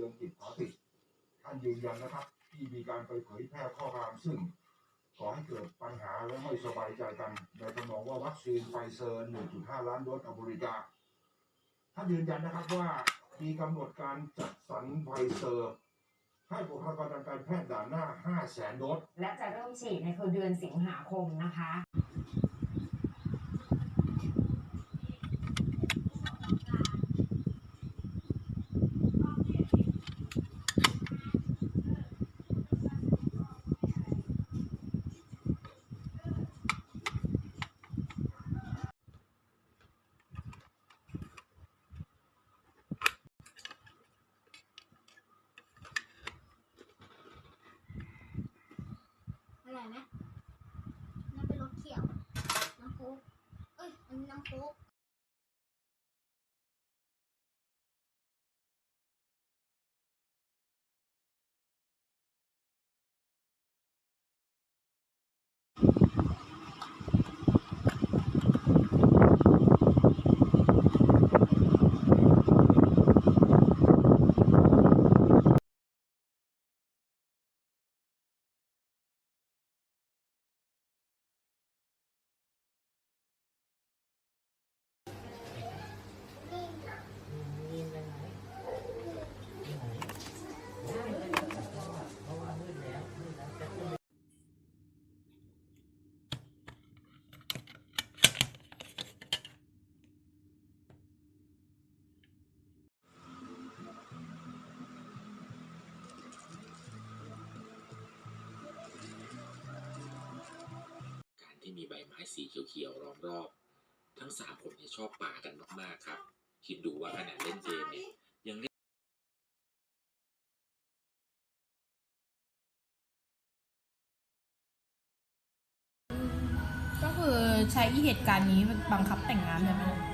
ตือนจิตขอติดท่านยืนยันนะครับ ที่มีการไปเผยแพร่ข้อความซึ่งก่อให้เกิดปัญหาและไม่สบายใจกันในทำนองว่าวัคซีนไฟเซอร์ 1.5 ล้านโดสกับบริจาท่านยืนยันนะครับว่ามีกำหนดการจัดสรรไฟเซอร์ ให้บุคลากรทางการแพทย์ด่านหน้า5แสนโดส และจะเริ่มฉีดในคือเดือนสิงหาคมนะคะ อร่อยไหมน้ำเป็นรสเขียว น้ำโค้กเอ้ย อันนี้น้ำโค้ก มีใบไม้สีเขียวๆล้อมรอบ ทั้งสามคนเนี่ยชอบป่ากันมากๆครับ คิดดูว่าขนาดเล่นเกมเนี่ยยังเล่นก็คือใช้เหตุการณ์นี้บังคับแต่งงานเลยไหม